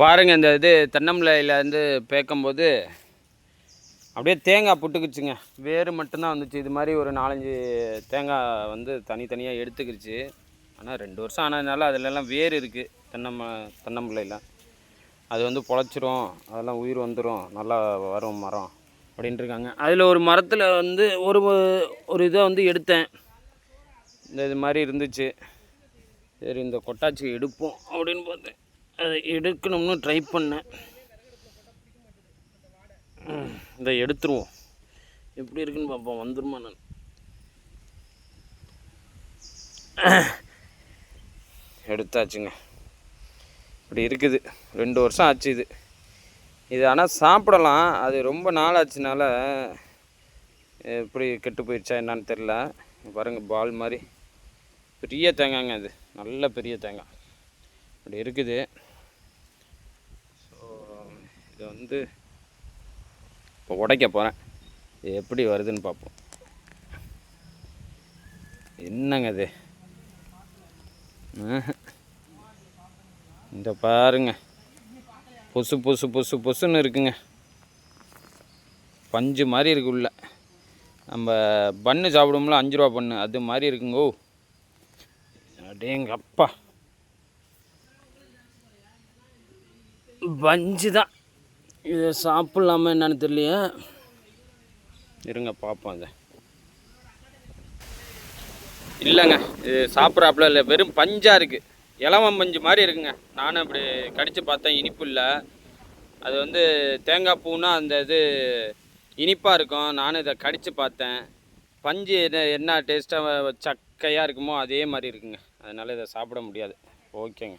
பாருங்கள் இந்த இது தென்னம்பிள்ளையில் வந்து பேக்கும்போது அப்படியே தேங்காய் புட்டுக்குச்சுங்க. வேறு மட்டும்தான் வந்துச்சு. இது மாதிரி ஒரு நாலஞ்சு தேங்காய் வந்து தனித்தனியாக எடுத்துக்கிடுச்சு ஆனால் ரெண்டு வருஷம் ஆனதுனால அதிலெல்லாம் வேர் இருக்குது தென்னம்ம தென்னம்பிள்ளையில். அது வந்து பொழைச்சிரும். அதெல்லாம் உயிர் வந்துடும் நல்லா வரும் மரம் அப்படின்ட்டு இருக்காங்க அதில் ஒரு மரத்தில் வந்து ஒரு ஒரு இதை வந்து எடுத்தேன். இந்த இது மாதிரி இருந்துச்சு. சரி இந்த கொட்டாச்சி எடுப்போம் அப்படின்னு பார்த்தேன். அதை எடுக்கணும்னு ட்ரை பண்ணேன். இதை எடுத்துருவோம். எப்படி இருக்குன்னு பார்ப்போம். வந்துருமா நான்? எடுத்தாச்சுங்க. இப்படி இருக்குது. ரெண்டு வருஷம் ஆச்சு இது. இது ஆனால் சாப்பிடலாம். அது ரொம்ப நாள் ஆச்சுனால எப்படி கெட்டு போயிடுச்சா என்னன்னு தெரில பாருங்கள் பால் மாதிரி. பெரிய தேங்காய்ங்க அது. நல்ல பெரிய தேங்காய். இப்படி இருக்குது. இதை வந்து இப்போ உடைக்க போகிறேன் இது எப்படி வருதுன்னு பார்ப்போம். என்னங்க இது? இந்த பாருங்க. பொசு பொசு பொசு பொசுன்னு இருக்குங்க. பஞ்சு மாதிரி இருக்கு உள்ள. நம்ம பண்ணு சாப்பிடுவோம்ல அஞ்சு ரூபா பண்ணு அது மாதிரி இருக்குங்கோ. அடேங்க அப்பா பஞ்சு தான் இதை சாப்பிட்லாமா என்னன்னு தெரியலையே. இருங்க பார்ப்போம் அதை இல்லைங்க இது சாப்பிட்றாப்புல இல்லை வெறும் பஞ்சாக இருக்குது இலவம் பஞ்சு மாதிரி இருக்குங்க. நானும் இப்படி கடித்து பார்த்தேன் இனிப்பு இல்லை. அது வந்து தேங்காய் பூனா அந்த இது இனிப்பாக இருக்கும். நானும் இதை கடித்து பார்த்தேன். பஞ்சு என்ன என்ன டேஸ்ட்டாக சக்கையாக இருக்குமோ அதே மாதிரி இருக்குங்க. அதனால் இதை சாப்பிட முடியாது. ஓகேங்க.